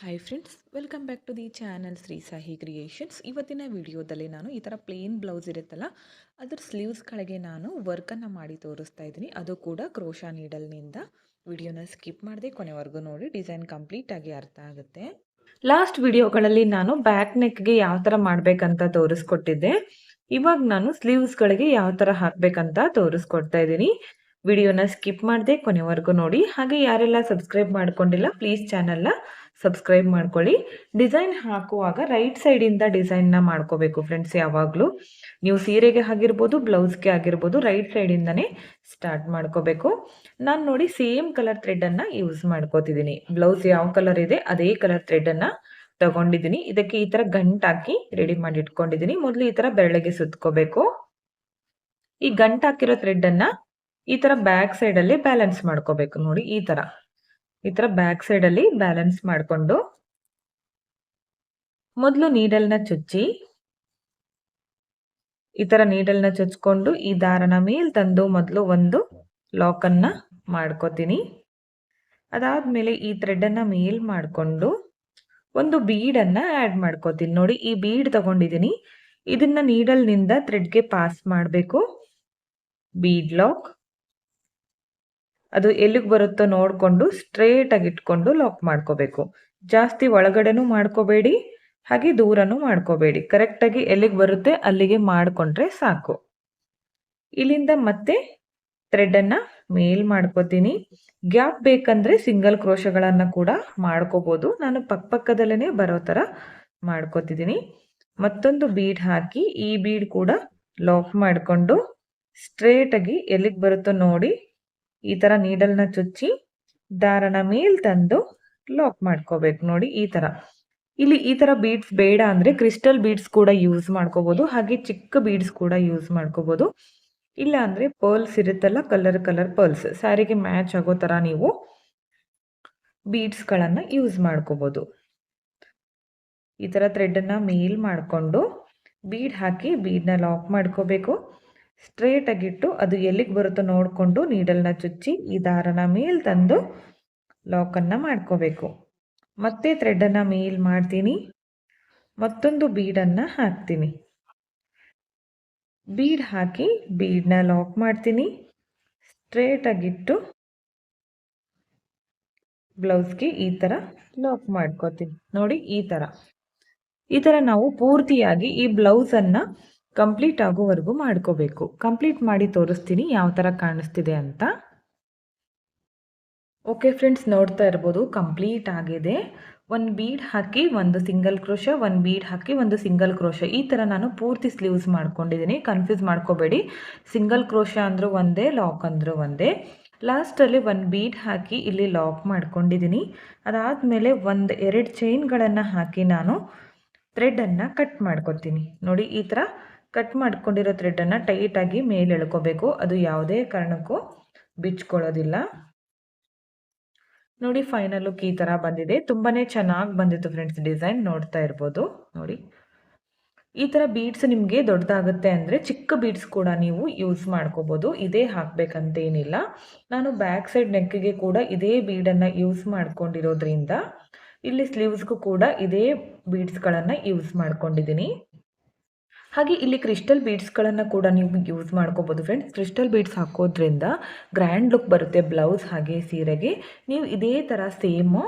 Hi friends welcome back to the channel Shri Sahi creations ಇವತ್ತಿನ ವಿಡಿಯೋದಲ್ಲಿ ನಾನು ಈ ಥರ ಪ್ಲೇನ್ ಬ್ಲೌಸ್ ಇರುತ್ತಲ್ಲ, ಅದ್ರ ಸ್ಲೀವ್ಸ್ಗಳಿಗೆ ನಾನು ವರ್ಕನ್ನು ಮಾಡಿ ತೋರಿಸ್ತಾ ಇದ್ದೀನಿ. ಅದು ಕೂಡ ಕ್ರೋಶಾ ನೀಡಲ್ನಿಂದ ವಿಡಿಯೋನ ಸ್ಕಿಪ್ ಮಾಡದೆ ಕೊನೆವರೆಗೂ ನೋಡಿ ಡಿಸೈನ್ ಕಂಪ್ಲೀಟಾಗಿ ಅರ್ಥ ಆಗುತ್ತೆ. ಲಾಸ್ಟ್ ವಿಡಿಯೋಗಳಲ್ಲಿ ನಾನು ಬ್ಯಾಕ್ ನೆಕ್ಗೆ ಯಾವ ಥರ ಮಾಡಬೇಕಂತ ತೋರಿಸ್ಕೊಟ್ಟಿದ್ದೆ. ಇವಾಗ ನಾನು ಸ್ಲೀವ್ಸ್ಗಳಿಗೆ ಯಾವ ಥರ ಹಾಕಬೇಕಂತ ತೋರಿಸ್ಕೊಡ್ತಾ ಇದ್ದೀನಿ. ವಿಡಿಯೋನ ಸ್ಕಿಪ್ ಮಾಡದೆ ಕೊನೆವರೆಗೂ ನೋಡಿ. ಹಾಗೆ ಯಾರೆಲ್ಲ ಸಬ್ಸ್ಕ್ರೈಬ್ ಮಾಡ್ಕೊಂಡಿಲ್ಲ ಪ್ಲೀಸ್ ಚಾನಲ್ನ ಸಬ್ಸ್ಕ್ರೈಬ್ ಮಾಡ್ಕೊಳ್ಳಿ. ಡಿಸೈನ್ ಹಾಕುವಾಗ ರೈಟ್ ಸೈಡಿಂದ ಡಿಸೈನ್ನ ಮಾಡ್ಕೋಬೇಕು ಫ್ರೆಂಡ್ಸ್ ಯಾವಾಗಲೂ. ನೀವು ಸೀರೆಗೆ ಆಗಿರ್ಬೋದು, ಬ್ಲೌಸ್ಗೆ ಆಗಿರ್ಬೋದು, ರೈಟ್ ಸೈಡಿಂದನೇ ಸ್ಟಾರ್ಟ್ ಮಾಡ್ಕೋಬೇಕು. ನಾನು ನೋಡಿ ಸೇಮ್ ಕಲರ್ ಥ್ರೆಡನ್ನು ಯೂಸ್ ಮಾಡ್ಕೋತಿದ್ದೀನಿ. ಬ್ಲೌಸ್ ಯಾವ ಕಲರ್ ಇದೆ, ಅದೇ ಕಲರ್ ಥ್ರೆಡನ್ನು ತಗೊಂಡಿದ್ದೀನಿ. ಇದಕ್ಕೆ ಈ ಥರ ಗಂಟಾಕಿ ರೆಡಿ ಮಾಡಿ ಇಟ್ಕೊಂಡಿದ್ದೀನಿ. ಮೊದಲು ಈ ಥರ ಬೆರಳಿಗೆ ಸುತ್ಕೋಬೇಕು. ಈ ಗಂಟಾಕಿರೋ ಥ್ರೆಡನ್ನು ಈ ಥರ ಬ್ಯಾಕ್ ಸೈಡಲ್ಲಿ ಬ್ಯಾಲೆನ್ಸ್ ಮಾಡ್ಕೋಬೇಕು. ನೋಡಿ ಈ ಥರ ಈ ಥರ ಬ್ಯಾಕ್ ಸೈಡಲ್ಲಿ ಬ್ಯಾಲೆನ್ಸ್ ಮಾಡಿಕೊಂಡು ಮೊದಲು ನೀಡಲ್ನ ಚುಚ್ಚಿ, ಈ ಥರ ನೀಡಲ್ನ ಚುಚ್ಕೊಂಡು ಈ ದಾರನ ಮೇಲ್ ತಂದು ಮೊದಲು ಒಂದು ಲಾಕನ್ನು ಮಾಡ್ಕೋತೀನಿ. ಅದಾದಮೇಲೆ ಈ ಥ್ರೆಡನ್ನು ಮೇಲ್ ಮಾಡಿಕೊಂಡು ಒಂದು ಬೀಡನ್ನು ಆ್ಯಡ್ ಮಾಡ್ಕೋತೀನಿ. ನೋಡಿ, ಈ ಬೀಡ್ ತಗೊಂಡಿದ್ದೀನಿ ಇದನ್ನ ನೀಡಲ್ನಿಂದ ಥ್ರೆಡ್ಗೆ ಪಾಸ್ ಮಾಡಬೇಕು. ಬೀಡ್ ಲಾಕ್ ಅದು ಎಲ್ಲಿಗೆ ಬರುತ್ತೋ ನೋಡಿಕೊಂಡು ಸ್ಟ್ರೇಟಾಗಿ ಇಟ್ಕೊಂಡು ಲಾಕ್ ಮಾಡ್ಕೋಬೇಕು. ಜಾಸ್ತಿ ಒಳಗಡೆನೂ ಮಾಡ್ಕೋಬೇಡಿ, ಹಾಗೆ ದೂರನೂ ಮಾಡ್ಕೋಬೇಡಿ. ಕರೆಕ್ಟಾಗಿ ಎಲ್ಲಿಗೆ ಬರುತ್ತೆ ಅಲ್ಲಿಗೆ ಮಾಡಿಕೊಂಡ್ರೆ ಸಾಕು. ಇಲ್ಲಿಂದ ಮತ್ತೆ ಥ್ರೆಡನ್ನು ಮೇಲ್ ಮಾಡ್ಕೋತೀನಿ. ಗ್ಯಾಪ್ ಬೇಕಂದ್ರೆ ಸಿಂಗಲ್ ಕ್ರೋಶಗಳನ್ನು ಕೂಡ ಮಾಡ್ಕೋಬೋದು. ನಾನು ಪಕ್ಕಪಕ್ಕದಲ್ಲೇ ಬರೋ ಥರ ಮಾಡ್ಕೋತಿದ್ದೀನಿ. ಮತ್ತೊಂದು ಬೀಡ್ ಹಾಕಿ ಈ ಬೀಡ್ ಕೂಡ ಲಾಕ್ ಮಾಡಿಕೊಂಡು ಸ್ಟ್ರೇಟಾಗಿ ಎಲ್ಲಿಗೆ ಬರುತ್ತೋ ನೋಡಿ ಈ ಥರ ನೀಡಲ್ನ ಚುಚ್ಚಿ ದಾರನ ಮೇಲ್ ತಂದು ಲಾಕ್ ಮಾಡ್ಕೋಬೇಕು. ನೋಡಿ, ಈ ಥರ ಇಲ್ಲಿ ಈ ಥರ ಬೀಡ್ಸ್ ಬೇಡ ಅಂದರೆ ಕ್ರಿಸ್ಟಲ್ ಬೀಡ್ಸ್ ಕೂಡ ಯೂಸ್ ಮಾಡ್ಕೋಬೋದು. ಹಾಗೆ ಚಿಕ್ಕ ಬೀಡ್ಸ್ ಕೂಡ ಯೂಸ್ ಮಾಡ್ಕೋಬೋದು. ಇಲ್ಲ ಅಂದರೆ ಪರ್ಲ್ಸ್ ಇರುತ್ತಲ್ಲ ಕಲರ್ ಕಲರ್ ಪರ್ಲ್ಸ್ ಸ್ಯಾರಿಗೆ ಮ್ಯಾಚ್ ಆಗೋ ಥರ ನೀವು ಬೀಡ್ಸ್ಗಳನ್ನು ಯೂಸ್ ಮಾಡ್ಕೋಬೋದು. ಈ ಥರ ಥ್ರೆಡನ್ನು ಮೇಲ್ ಮಾಡಿಕೊಂಡು ಬೀಡ್ ಹಾಕಿ ಬೀಡ್ನ ಲಾಕ್ ಮಾಡ್ಕೋಬೇಕು. ಸ್ಟ್ರೇಟ್ ಆಗಿಟ್ಟು ಅದು ಎಲ್ಲಿಗೆ ಬರುತ್ತೋ ನೋಡಿಕೊಂಡು ನೀಡಲ್ನ ಚುಚ್ಚಿ ಈ ದಾರನ ಮೇಲೆ ತಂದು ಲಾಕನ್ನು ಮಾಡ್ಕೋಬೇಕು. ಮತ್ತೆ ಥ್ರೆಡನ್ನು ಮೇಲ್ ಮಾಡ್ತೀನಿ. ಮತ್ತೊಂದು ಬೀಡನ್ನು ಹಾಕ್ತೀನಿ. ಬೀಡ್ ಹಾಕಿ ಬೀಡ್ನ ಲಾಕ್ ಮಾಡ್ತೀನಿ. ಸ್ಟ್ರೇಟಾಗಿಟ್ಟು ಬ್ಲೌಸ್ಗೆ ಈ ಥರ ಲಾಕ್ ಮಾಡ್ಕೋತೀನಿ. ನೋಡಿ ಈ ಥರ. ಈ ಥರ ನಾವು ಪೂರ್ತಿಯಾಗಿ ಈ ಬ್ಲೌಸನ್ನು ಕಂಪ್ಲೀಟ್ ಆಗೋವರೆಗೂ ಮಾಡ್ಕೋಬೇಕು. ಕಂಪ್ಲೀಟ್ ಮಾಡಿ ತೋರಿಸ್ತೀನಿ ಯಾವ ಥರ ಕಾಣಿಸ್ತಿದೆ ಅಂತ. ಓಕೆ ಫ್ರೆಂಡ್ಸ್ ನೋಡ್ತಾ ಇರ್ಬೋದು ಕಂಪ್ಲೀಟ್ ಆಗಿದೆ. ಒಂದು ಬೀಡ್ ಹಾಕಿ ಒಂದು ಸಿಂಗಲ್ ಕ್ರೋಶ ಒಂದು ಬೀಡ್ ಹಾಕಿ ಒಂದು ಸಿಂಗಲ್ ಕ್ರೋಶ ಈ ಥರ ನಾನು ಪೂರ್ತಿ ಸ್ಲೀವ್ಸ್ ಮಾಡ್ಕೊಂಡಿದ್ದೀನಿ. ಕನ್ಫ್ಯೂಸ್ ಮಾಡ್ಕೋಬೇಡಿ. ಸಿಂಗಲ್ ಕ್ರೋಶ ಅಂದರೂ ಒಂದೇ ಲಾಕ್ ಅಂದರೂ ಒಂದೇ. ಲಾಸ್ಟಲ್ಲಿ ಒಂದು ಬೀಡ್ ಹಾಕಿ ಇಲ್ಲಿ ಲಾಕ್ ಮಾಡ್ಕೊಂಡಿದ್ದೀನಿ. ಅದಾದಮೇಲೆ ಒಂದು, ಎರಡು ಚೈನ್ಗಳನ್ನು ಹಾಕಿ ನಾನು ಥ್ರೆಡನ್ನು ಕಟ್ ಮಾಡ್ಕೊತೀನಿ. ನೋಡಿ ಈ ಥರ ಕಟ್ ಮಾಡ್ಕೊಂಡಿರೋ ಥ್ರೆಡನ್ನು ಟೈಟಾಗಿ ಮೇಲೆ ಎಳ್ಕೋಬೇಕು. ಅದು ಯಾವುದೇ ಕಾರಣಕ್ಕೂ ಬಿಚ್ಕೊಳ್ಳೋದಿಲ್ಲ. ನೋಡಿ ಫೈನಲ್ ಲುಕ್ ಈ ಥರ ಬಂದಿದೆ. ತುಂಬಾ ಚೆನ್ನಾಗಿ ಬಂದಿತ್ತು ಫ್ರೆಂಡ್ಸ್ ಡಿಸೈನ್ ನೋಡ್ತಾ ಇರ್ಬೋದು. ನೋಡಿ, ಈ ಥರ ಬೀಡ್ಸ್ ನಿಮಗೆ ದೊಡ್ಡದಾಗುತ್ತೆ ಅಂದರೆ ಚಿಕ್ಕ ಬೀಡ್ಸ್ ಕೂಡ ನೀವು ಯೂಸ್ ಮಾಡ್ಕೋಬೋದು. ಇದೇ ಹಾಕಬೇಕಂತೇನಿಲ್ಲ. ನಾನು ಬ್ಯಾಕ್ ಸೈಡ್ ನೆಕ್ಕಿಗೆ ಕೂಡ ಇದೇ ಬೀಡನ್ನು ಯೂಸ್ ಮಾಡ್ಕೊಂಡಿರೋದ್ರಿಂದ, ಇಲ್ಲಿ ಸ್ಲೀವ್ಸ್ಗೂ ಕೂಡ ಇದೇ ಬೀಡ್ಸ್ಗಳನ್ನು ಯೂಸ್ ಮಾಡ್ಕೊಂಡಿದ್ದೀನಿ. ಹಾಗೆ ಇಲ್ಲಿ ಕ್ರಿಸ್ಟಲ್ ಬೀಡ್ಸ್ಗಳನ್ನು ಕೂಡ ನೀವು ಯೂಸ್ ಮಾಡ್ಕೋಬೋದು ಫ್ರೆಂಡ್ಸ್ ಕ್ರಿಸ್ಟಲ್ ಬೀಡ್ಸ್ ಹಾಕೋದ್ರಿಂದ ಗ್ರ್ಯಾಂಡ್ ಲುಕ್ ಬರುತ್ತೆ ಬ್ಲೌಸ್ ಹಾಗೆ ಸೀರೆಗೆ. ನೀವು ಇದೇ ಥರ ಸೇಮು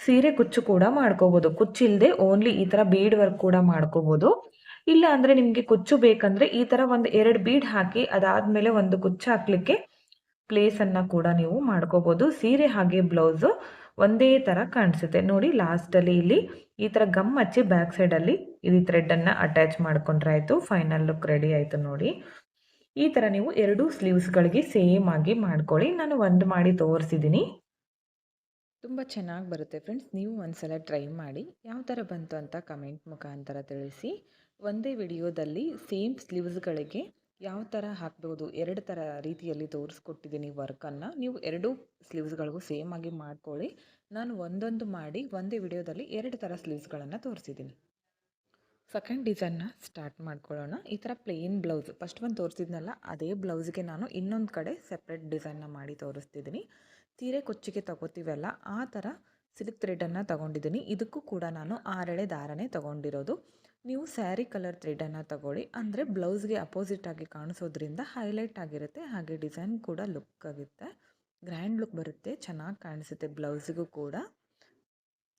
ಸೀರೆ ಕುಚ್ಚು ಕೂಡ ಮಾಡ್ಕೋಬೋದು. ಕುಚ್ಚಿಲ್ಲದೆ ಓನ್ಲಿ ಈ ಥರ ಬೀಡ್ ವರ್ಕ್ ಕೂಡ ಮಾಡ್ಕೋಬೋದು. ಇಲ್ಲ ಅಂದರೆ ನಿಮಗೆ ಕುಚ್ಚು ಬೇಕಂದರೆ ಈ ಥರ ಒಂದು ಎರಡು ಬೀಡ್ ಹಾಕಿ ಅದಾದಮೇಲೆ ಒಂದು ಕುಚ್ಚು ಹಾಕಲಿಕ್ಕೆ ಪ್ಲೇಸನ್ನು ಕೂಡ ನೀವು ಮಾಡ್ಕೋಬೋದು. ಸೀರೆ ಹಾಗೆ ಬ್ಲೌಸು ಒಂದೇ ಥರ ಕಾಣಿಸುತ್ತೆ. ನೋಡಿ ಲಾಸ್ಟಲ್ಲಿ ಇಲ್ಲಿ ಈ ಥರ ಗಮ್ ಹಚ್ಚಿ ಬ್ಯಾಕ್ ಸೈಡಲ್ಲಿ ಇದು ಥ್ರೆಡ್ಡನ್ನು ಅಟ್ಯಾಚ್ ಮಾಡ್ಕೊಂಡ್ರೆ ಆಯಿತು. ಫೈನಲ್ ಲುಕ್ ರೆಡಿ ಆಯಿತು ನೋಡಿ. ಈ ಥರ ನೀವು ಎರಡೂ ಸ್ಲೀವ್ಸ್ಗಳಿಗೆ ಸೇಮ್ ಆಗಿ ಮಾಡ್ಕೊಳ್ಳಿ. ನಾನು ಒಂದು ಮಾಡಿ ತೋರಿಸಿದ್ದೀನಿ ತುಂಬ ಚೆನ್ನಾಗಿ ಬರುತ್ತೆ ಫ್ರೆಂಡ್ಸ್ ನೀವು ಒಂದ್ಸಲ ಟ್ರೈ ಮಾಡಿ. ಯಾವ ಥರ ಬಂತು ಅಂತ ಕಮೆಂಟ್ ಮುಖಾಂತರ ತಿಳಿಸಿ. ಒಂದೇ ವಿಡಿಯೋದಲ್ಲಿ ಸೇಮ್ ಸ್ಲೀವ್ಸ್ಗಳಿಗೆ ಯಾವ ಥರ ಹಾಕ್ಬೋದು? ಎರಡು ಥರ ರೀತಿಯಲ್ಲಿ ತೋರಿಸ್ಕೊಟ್ಟಿದ್ದೀನಿ ವರ್ಕನ್ನು ನೀವು ಎರಡೂ ಸ್ಲೀವ್ಸ್ಗಳಿಗೂ ಸೇಮ್ ಆಗಿ ಮಾಡ್ಕೊಳ್ಳಿ. ನಾನು ಒಂದೊಂದು ಮಾಡಿ ಒಂದೇ ವಿಡಿಯೋದಲ್ಲಿ ಎರಡು ಥರ ಸ್ಲೀವ್ಸ್ಗಳನ್ನು ತೋರಿಸಿದ್ದೀನಿ. ಸೆಕೆಂಡ್ ಡಿಸೈನ್ನ ಸ್ಟಾರ್ಟ್ ಮಾಡ್ಕೊಳ್ಳೋಣ. ಈ ಥರ ಪ್ಲೇನ್ ಬ್ಲೌಸ್ ಫಸ್ಟ್ ಒಂದು ತೋರಿಸಿದ್ನಲ್ಲ, ಅದೇ ಬ್ಲೌಸ್ಗೆ ನಾನು ಇನ್ನೊಂದು ಕಡೆ ಸೆಪ್ರೇಟ್ ಡಿಸೈನ್ನ ಮಾಡಿ ತೋರಿಸ್ತಿದ್ದೀನಿ. ಸೀರೆ ಕೊಚ್ಚಿಗೆ ತಗೋತೀವಲ್ಲ, ಆ ಥರ ಸಿಲ್ಕ್ ಥ್ರೆಡನ್ನು ತಗೊಂಡಿದ್ದೀನಿ. ಇದಕ್ಕೂ ಕೂಡ ನಾನು ಆರೆಳೆ ದಾರನೇ ತಗೊಂಡಿರೋದು. ನೀವು ಸ್ಯಾರಿ ಕಲರ್ ಥ್ರೆಡನ್ನು ತಗೊಳ್ಳಿ. ಅಂದರೆ ಬ್ಲೌಸ್ಗೆ ಅಪೋಸಿಟ್ ಆಗಿ ಕಾಣಿಸೋದ್ರಿಂದ ಹೈಲೈಟ್ ಆಗಿರುತ್ತೆ. ಹಾಗೆ ಡಿಸೈನ್ ಕೂಡ ಲುಕ್ ಆಗುತ್ತೆ. ಗ್ರ್ಯಾಂಡ್ ಲುಕ್ ಬರುತ್ತೆ. ಚೆನ್ನಾಗಿ ಕಾಣಿಸುತ್ತೆ ಬ್ಲೌಸಿಗೂ ಕೂಡ.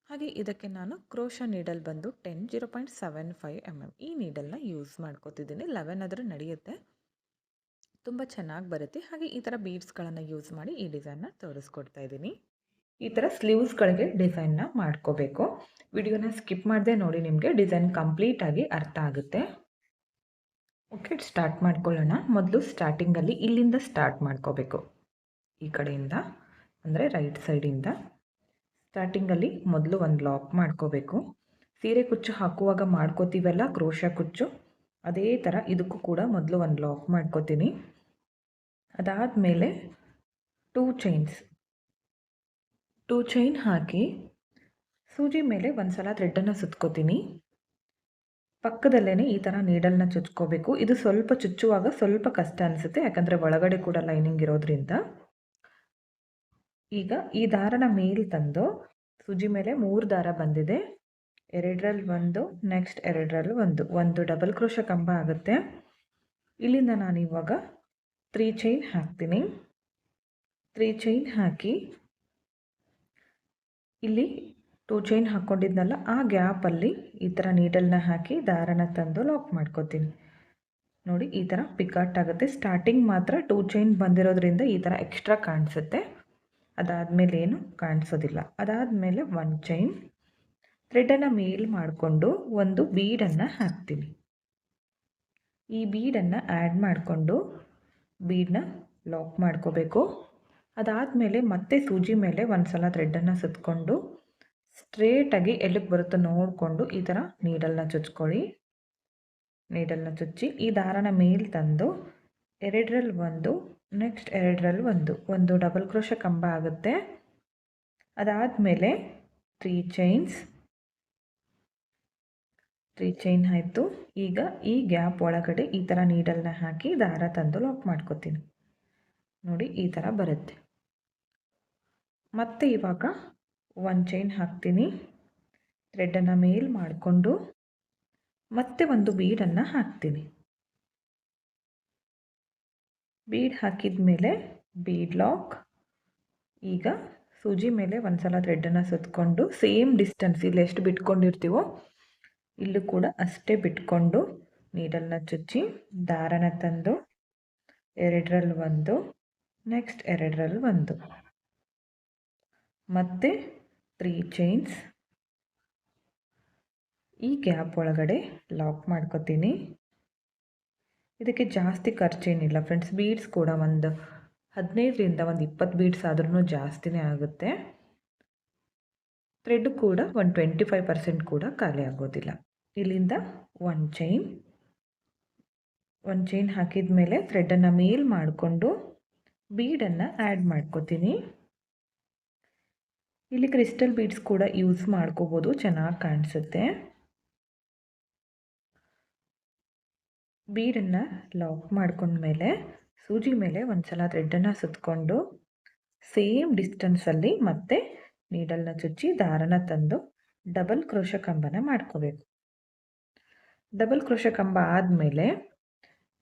ಹಾಗೆ ಇದಕ್ಕೆ ನಾನು ಕ್ರೋಶ ನೀಡಲ್ ಬಂದು ten zero point seven five M M ಈ ನೀಡಲ್ನ ಯೂಸ್ ಮಾಡ್ಕೋತಿದ್ದೀನಿ. ಲೆವೆನ್ ಆದರೂ ನಡೆಯುತ್ತೆ. ತುಂಬ ಚೆನ್ನಾಗಿ ಬರುತ್ತೆ. ಹಾಗೆ ಈ ಥರ ಬೀಡ್ಸ್ಗಳನ್ನು ಯೂಸ್ ಮಾಡಿ ಈ ಡಿಸೈನ್ನ ತೋರಿಸ್ಕೊಡ್ತಾ ಇದ್ದೀನಿ. ಈ ಥರ ಸ್ಲೀವ್ಸ್ಗಳಿಗೆ ಡಿಸೈನ್ನ ಮಾಡ್ಕೋಬೇಕು. ವಿಡಿಯೋನ ಸ್ಕಿಪ್ ಮಾಡದೆ ನೋಡಿ ನಿಮಗೆ ಡಿಸೈನ್ ಕಂಪ್ಲೀಟಾಗಿ ಅರ್ಥ ಆಗುತ್ತೆ. ಓಕೆ ಸ್ಟಾರ್ಟ್ ಮಾಡ್ಕೊಳ್ಳೋಣ. ಮೊದಲು ಸ್ಟಾರ್ಟಿಂಗಲ್ಲಿ ಇಲ್ಲಿಂದ ಸ್ಟಾರ್ಟ್ ಮಾಡ್ಕೋಬೇಕು. ಈ ಕಡೆಯಿಂದ, ಅಂದರೆ ರೈಟ್ ಸೈಡಿಂದ ಸ್ಟಾರ್ಟಿಂಗಲ್ಲಿ ಮೊದಲು ಒಂದು ಲಾಕ್ ಮಾಡ್ಕೋಬೇಕು. ಸೀರೆ ಕುಚ್ಚು ಹಾಕುವಾಗ ಮಾಡ್ಕೋತೀವಲ್ಲ, ಕ್ರೋಶ ಕುಚ್ಚು? ಅದೇ ಥರ ಇದಕ್ಕೂ ಕೂಡ ಮೊದಲು ಒಂದು ಲಾಕ್ ಮಾಡ್ಕೋತೀನಿ. ಅದಾದಮೇಲೆ ಟೂ ಚೈನ್ಸ್ ಟೂ ಚೈನ್ ಹಾಕಿ, ಸೂಜಿ ಮೇಲೆ ಒಂದು ಸಲ ಥ್ರೆಡ್ಡನ್ನು ಸುತ್ಕೋತೀನಿ. ಪಕ್ಕದಲ್ಲೇ ಈ ಥರ ನೀಡಲ್ನ ಚುಚ್ಕೋಬೇಕು. ಇದು ಸ್ವಲ್ಪ ಚುಚ್ಚುವಾಗ ಸ್ವಲ್ಪ ಕಷ್ಟ ಅನಿಸುತ್ತೆ, ಯಾಕಂದರೆ ಒಳಗಡೆ ಕೂಡ ಲೈನಿಂಗ್ ಇರೋದ್ರಿಂದ. ಈಗ ಈ ದಾರನ ಮೇಲೆ ತಂದು, ಸೂಜಿ ಮೇಲೆ ಮೂರು ದಾರ ಬಂದಿದೆ. ಎರಡರಲ್ಲಿ ಒಂದು ನೆಕ್ಸ್ಟ್ ಎರಡರಲ್ಲಿ ಒಂದು. ಒಂದು ಡಬಲ್ ಕ್ರೋಶ ಕಂಬ ಆಗುತ್ತೆ. ಇಲ್ಲಿಂದ ನಾನು ಇವಾಗ ತ್ರೀ ಚೈನ್ ಹಾಕ್ತೀನಿ. ತ್ರೀ ಚೈನ್ ಹಾಕಿ ಇಲ್ಲಿ ಟೂ ಚೈನ್ ಹಾಕ್ಕೊಂಡಿದ್ನಲ್ಲ ಆ ಗ್ಯಾಪಲ್ಲಿ ಈ ಥರ ನೀಡಲ್ನ ಹಾಕಿ ದಾರನ ತಂದು ಲಾಕ್ ಮಾಡ್ಕೋತೀನಿ. ನೋಡಿ, ಈ ಥರ ಪಿಕಾಟ್ ಆಗುತ್ತೆ. ಸ್ಟಾರ್ಟಿಂಗ್ ಮಾತ್ರ ಟೂ ಚೈನ್ ಬಂದಿರೋದ್ರಿಂದ ಈ ಥರ ಎಕ್ಸ್ಟ್ರಾ ಕಾಣಿಸುತ್ತೆ. ಅದಾದಮೇಲೆ ಏನು? ಕಾಣಿಸೋದಿಲ್ಲ. ಅದಾದಮೇಲೆ ಒನ್ ಚೈನ್ ಥ್ರೆಡನ್ನು ಮೇಲ್ ಮಾಡಿಕೊಂಡು ಒಂದು ಬೀಡನ್ನು ಹಾಕ್ತೀನಿ. ಈ ಬೀಡನ್ನು ಆ್ಯಡ್ ಮಾಡಿಕೊಂಡು ಬೀಡನ್ನ ಲಾಕ್ ಮಾಡ್ಕೋಬೇಕು. ಅದಾದಮೇಲೆ ಮತ್ತೆ ಸೂಜಿ ಮೇಲೆ ಒಂದು ಸಲ ಥ್ರೆಡ್ಡನ್ನು ಸುತ್ತಕೊಂಡು ಸ್ಟ್ರೇಟಾಗಿ ಎಲ್ಲಿಗೆ ಬರುತ್ತೋ ನೋಡಿಕೊಂಡು ಈ ಥರ ನೀಡಲ್ನ ಚುಚ್ಕೊಳ್ಳಿ. ನೀಡಲ್ನ ಚುಚ್ಚಿ ಈ ದಾರನ ಮೇಲೆ ತಂದು ಎರಡರಲ್ಲಿ ಒಂದು ನೆಕ್ಸ್ಟ್ ಎರಡರಲ್ಲಿ ಒಂದು. ಒಂದು ಡಬಲ್ ಕ್ರೋಶ ಕಂಬ ಆಗುತ್ತೆ. ಅದಾದಮೇಲೆ ತ್ರೀ ಚೈನ್ಸ್ ತ್ರೀ ಚೈನ್ ಆಯಿತು. ಈಗ ಈ ಗ್ಯಾಪ್ ಒಳಗಡೆ ಈ ಥರ ನೀಡಲ್ನ ಹಾಕಿ ದಾರ ತಂದು ಲಾಕ್ ಮಾಡ್ಕೋತೀನಿ. ನೋಡಿ ಈ ಥರ ಬರುತ್ತೆ. ಮತ್ತೆ ಇವಾಗ ಒಂದು ಚೈನ್ ಹಾಕ್ತೀನಿ. ಥ್ರೆಡ್ಡನ್ನು ಮೇಲ್ ಮಾಡಿಕೊಂಡು ಮತ್ತೆ ಒಂದು ಬೀಡನ್ನು ಹಾಕ್ತೀನಿ. ಬೀಡ್ ಹಾಕಿದ ಮೇಲೆ ಬೀಡ್ ಲಾಕ್ ಈಗ ಸೂಜಿ ಮೇಲೆ ಒಂದು ಸಲ ಥ್ರೆಡ್ಡನ್ನು ಸುತ್ತಕೊಂಡು ಸೇಮ್ ಡಿಸ್ಟೆನ್ಸ್ ಇಲ್ಲಿ ಎಷ್ಟು ಬಿಟ್ಕೊಂಡಿರ್ತೀವೋ ಇಲ್ಲೂ ಕೂಡ ಅಷ್ಟೇ ಬಿಟ್ಕೊಂಡು ನೀಡಲ್ನ ಚುಚ್ಚಿ ದಾರನ ತಂದು ಎರಡರಲ್ಲಿ ಒಂದು ನೆಕ್ಸ್ಟ್ ಎರಡರಲ್ಲಿ ಒಂದು. ಮತ್ತು ತ್ರೀ ಚೈನ್ಸ್ ಈ ಗ್ಯಾಪ್ ಒಳಗಡೆ ಲಾಕ್ ಮಾಡ್ಕೋತೀನಿ. ಇದಕ್ಕೆ ಜಾಸ್ತಿ ಖರ್ಚೇನಿಲ್ಲ ಫ್ರೆಂಡ್ಸ್ ಬೀಡ್ಸ್ ಕೂಡ ಒಂದು ಹದಿನೈದರಿಂದ ಒಂದು ಇಪ್ಪತ್ತು ಬೀಡ್ಸ್ ಆದ್ರೂ ಜಾಸ್ತಿನೇ ಆಗುತ್ತೆ. ಥ್ರೆಡ್ ಕೂಡ ಒಂದು ಟ್ವೆಂಟಿ ಫೈವ್ ಪರ್ಸೆಂಟ್ ಕೂಡ ಖಾಲಿ ಆಗೋದಿಲ್ಲ. ಇಲ್ಲಿಂದ ಒನ್ ಚೈನ್ ಒಂದು ಚೈನ್ ಹಾಕಿದ ಮೇಲೆ ಥ್ರೆಡನ್ನು ಮೇಲ್ ಮಾಡಿಕೊಂಡು ಬೀಡನ್ನು ಆ್ಯಡ್ ಮಾಡ್ಕೋತೀನಿ. ಇಲ್ಲಿ ಕ್ರಿಸ್ಟಲ್ ಬೀಡ್ಸ್ ಕೂಡ ಯೂಸ್ ಮಾಡ್ಕೋಬೋದು, ಚೆನ್ನಾಗಿ ಕಾಣಿಸುತ್ತೆ. ಬೀಡನ್ನು ಲಾಕ್ ಮಾಡ್ಕೊಂಡ್ಮೇಲೆ, ಸೂಜಿ ಮೇಲೆ ಒಂದು ಸಲ ಥ್ರೆಡ್ಡನ್ನು ಸುತ್ತಕೊಂಡು ಸೇಮ್ ಡಿಸ್ಟೆನ್ಸಲ್ಲಿ ಮತ್ತೆ ನೀಡಲ್ನ ಚುಚ್ಚಿ ದಾರನ ತಂದು ಡಬಲ್ ಕ್ರೋಶ ಕಂಬನ ಮಾಡ್ಕೋಬೇಕು. ಡಬಲ್ ಕ್ರೋಶ ಕಂಬ ಆದಮೇಲೆ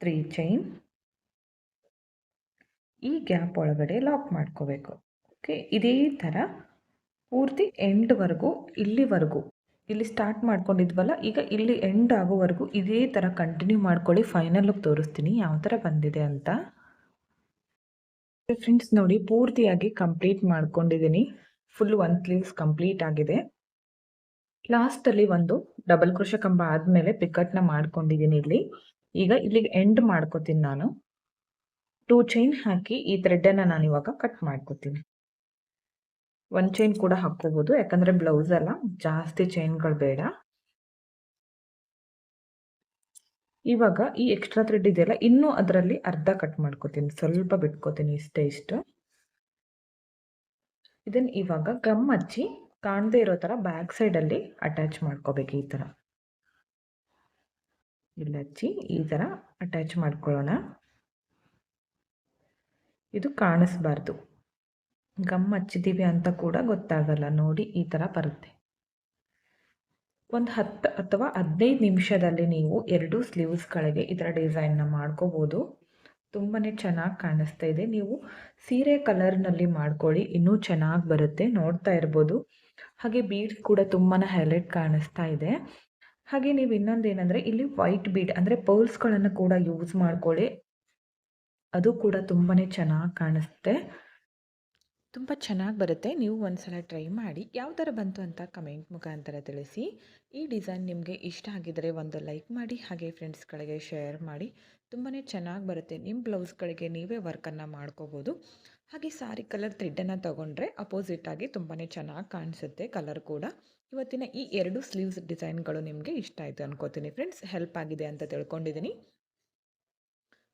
ತ್ರೀ ಚೈನ್ ಈ ಗ್ಯಾಪ್ ಒಳಗಡೆ ಲಾಕ್ ಮಾಡ್ಕೋಬೇಕು. ಓಕೆ ಇದೇ ಥರ ಪೂರ್ತಿ ಎಂಡ್ವರೆಗೂ ಇಲ್ಲಿವರೆಗೂ, ಇಲ್ಲಿ ಸ್ಟಾರ್ಟ್ ಮಾಡ್ಕೊಂಡಿದ್ವಲ್ಲ, ಈಗ ಇಲ್ಲಿ ಎಂಡ್ ಆಗೋವರೆಗೂ ಇದೇ ಥರ ಕಂಟಿನ್ಯೂ ಮಾಡ್ಕೊಳ್ಳಿ ಫೈನಲ್ ಲುಕ್ ತೋರಿಸ್ತೀನಿ ಯಾವ ಥರ ಬಂದಿದೆ ಅಂತ. ಫ್ರೆಂಡ್ಸ್ ನೋಡಿ, ಪೂರ್ತಿಯಾಗಿ ಕಂಪ್ಲೀಟ್ ಮಾಡ್ಕೊಂಡಿದ್ದೀನಿ. ಫುಲ್ ಒನ್ ಸ್ಲೀವ್ಸ್ ಕಂಪ್ಲೀಟ್ ಆಗಿದೆ. ಲಾಸ್ಟಲ್ಲಿ ಒಂದು ಡಬಲ್ ಕೃಷ ಕಂಬ ಆದಮೇಲೆ ಪಿಕಟ್ನ ಮಾಡ್ಕೊಂಡಿದ್ದೀನಿ ಇಲ್ಲಿ. ಈಗ ಇಲ್ಲಿಗೆ ಎಂಡ್ ಮಾಡ್ಕೋತೀನಿ ನಾನು. ಟೂ ಚೈನ್ ಹಾಕಿ ಈ ಥ್ರೆಡ್ಡನ್ನು ನಾನು ಇವಾಗ ಕಟ್ ಮಾಡ್ಕೋತೀನಿ. ಒಂದು ಚೈನ್ ಕೂಡ ಹಾಕ್ಕೋಬೋದು. ಯಾಕಂದರೆ ಬ್ಲೌಸ್ ಅಲ್ಲ, ಜಾಸ್ತಿ ಚೈನ್ಗಳು ಬೇಡ. ಇವಾಗ ಈ ಎಕ್ಸ್ಟ್ರಾ ಥ್ರೆಡ್ ಇದೆಯಲ್ಲ, ಇನ್ನೂ ಅದರಲ್ಲಿ ಅರ್ಧ ಕಟ್ ಮಾಡ್ಕೋತೀನಿ. ಸ್ವಲ್ಪ ಬಿಟ್ಕೋತೀನಿ ಇಷ್ಟೇ, ಇಷ್ಟು. ಇದನ್ನು ಇವಾಗ ಗಮ್ ಹಚ್ಚಿ, ಕಾಣದೇ ಇರೋ ಥರ ಬ್ಯಾಕ್ ಸೈಡಲ್ಲಿ ಅಟ್ಯಾಚ್ ಮಾಡ್ಕೋಬೇಕು ಈ ಥರ. ಇಲ್ಲಿ ಹಚ್ಚಿ, ಈ ಥರ ಅಟ್ಯಾಚ್ ಮಾಡ್ಕೊಳ್ಳೋಣ. ಇದು ಕಾಣಿಸ್ಬಾರ್ದು. ಗಮ್ ಹಚ್ಚಿದ್ದೀವಿ ಅಂತ ಕೂಡ ಗೊತ್ತಾಗಲ್ಲ. ನೋಡಿ ಈ ಥರ ಬರುತ್ತೆ. ಒಂದು ಹತ್ತು ಅಥವಾ ಹದಿನೈದು ನಿಮಿಷದಲ್ಲಿ ನೀವು ಎರಡು ಸ್ಲೀವ್ಸ್ಗಳಿಗೆ ಈ ಥರ ಡಿಸೈನ್ನ ಮಾಡ್ಕೋಬೋದು. ತುಂಬಾ ಚೆನ್ನಾಗಿ ಕಾಣಿಸ್ತಾ ಇದೆ. ನೀವು ಸೀರೆ ಕಲರ್ನಲ್ಲಿ ಮಾಡ್ಕೊಳ್ಳಿ. ಇನ್ನೂ ಚೆನ್ನಾಗಿ ಬರುತ್ತೆ. ನೋಡ್ತಾ ಇರ್ಬೋದು. ಹಾಗೆ ಬೀಡ್ಸ್ ಕೂಡ ತುಂಬಾ ಹೈಲೈಟ್ ಕಾಣಿಸ್ತಾ ಇದೆ. ಹಾಗೆ ನೀವು ಇನ್ನೊಂದು ಏನಂದರೆ ಇಲ್ಲಿ ವೈಟ್ ಬೀಡ್ ಅಂದರೆ ಪರ್ಲ್ಸ್ಗಳನ್ನು ಕೂಡ ಯೂಸ್ ಮಾಡ್ಕೊಳ್ಳಿ. ಅದು ಕೂಡ ತುಂಬಾ ಚೆನ್ನಾಗಿ ಕಾಣಿಸುತ್ತೆ ತುಂಬ ಚೆನ್ನಾಗಿ ಬರುತ್ತೆ. ನೀವು ಒಂದು ಸಲ ಟ್ರೈ ಮಾಡಿ. ಯಾವ ಥರ ಬಂತು ಅಂತ ಕಮೆಂಟ್ ಮುಖಾಂತರ ತಿಳಿಸಿ. ಈ ಡಿಸೈನ್ ನಿಮಗೆ ಇಷ್ಟ ಆಗಿದ್ದರೆ ಒಂದು ಲೈಕ್ ಮಾಡಿ, ಹಾಗೆ ಫ್ರೆಂಡ್ಸ್ಗಳಿಗೆ ಶೇರ್ ಮಾಡಿ. ತುಂಬಾ ಚೆನ್ನಾಗಿ ಬರುತ್ತೆ. ನಿಮ್ಮ ಬ್ಲೌಸ್ಗಳಿಗೆ ನೀವೇ ವರ್ಕನ್ನು ಮಾಡ್ಕೋಬೋದು. ಹಾಗೆ ಸಾರಿ ಕಲರ್ ಥ್ರೆಡ್ಡನ್ನು ತೊಗೊಂಡ್ರೆ ಅಪೋಸಿಟಾಗಿ ತುಂಬಾ ಚೆನ್ನಾಗಿ ಕಾಣಿಸುತ್ತೆ ಕಲರ್ ಕೂಡ. ಇವತ್ತಿನ ಈ ಎರಡು ಸ್ಲೀವ್ಸ್ ಡಿಸೈನ್ಗಳು ನಿಮಗೆ ಇಷ್ಟ ಆಯಿತು ಅನ್ಕೋತೀನಿ. ಫ್ರೆಂಡ್ಸ್, ಹೆಲ್ಪ್ ಆಗಿದೆ ಅಂತ ತಿಳ್ಕೊಂಡಿದ್ದೀನಿ.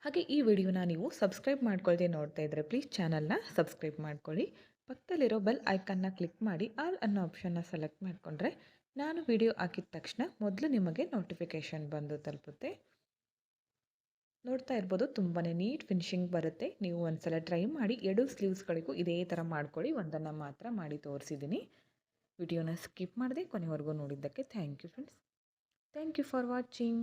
ಹಾಗೆ ಈ ವಿಡಿಯೋನ ನೀವು ಸಬ್ಸ್ಕ್ರೈಬ್ ಮಾಡ್ಕೊಳ್ಳದೆ ನೋಡ್ತಾ ಇದ್ದರೆ ಪ್ಲೀಸ್ ಚಾನಲ್ನ ಸಬ್ಸ್ಕ್ರೈಬ್ ಮಾಡ್ಕೊಳ್ಳಿ. ಪಕ್ಕದಲ್ಲಿರೋ ಬೆಲ್ ಐಕನ್ನ ಕ್ಲಿಕ್ ಮಾಡಿ ಆಲ್ ಅನ್ನೋ ಆಪ್ಷನ್ನ ಸೆಲೆಕ್ಟ್ ಮಾಡಿಕೊಂಡ್ರೆ ನಾನು ವಿಡಿಯೋ ಹಾಕಿದ ತಕ್ಷಣ ಮೊದಲು ನಿಮಗೆ ನೋಟಿಫಿಕೇಷನ್ ಬಂದು ತಲುಪುತ್ತೆ. ನೋಡ್ತಾ ಇರ್ಬೋದು ತುಂಬಾ ನೀಟ್ ಫಿನಿಶಿಂಗ್ ಬರುತ್ತೆ. ನೀವು ಒಂದ್ಸಲ ಟ್ರೈ ಮಾಡಿ ಎರಡು ಸ್ಲೀವ್ಸ್ಗಳಿಗೂ ಇದೇ ಥರ ಮಾಡ್ಕೊಳ್ಳಿ, ಒಂದನ್ನು ಮಾತ್ರ ಮಾಡಿ ತೋರಿಸಿದ್ದೀನಿ ವಿಡಿಯೋನ ಸ್ಕಿಪ್ ಮಾಡದೆ ಕೊನೆವರೆಗೂ ನೋಡಿದ್ದಕ್ಕೆ thank you friends thank you for watching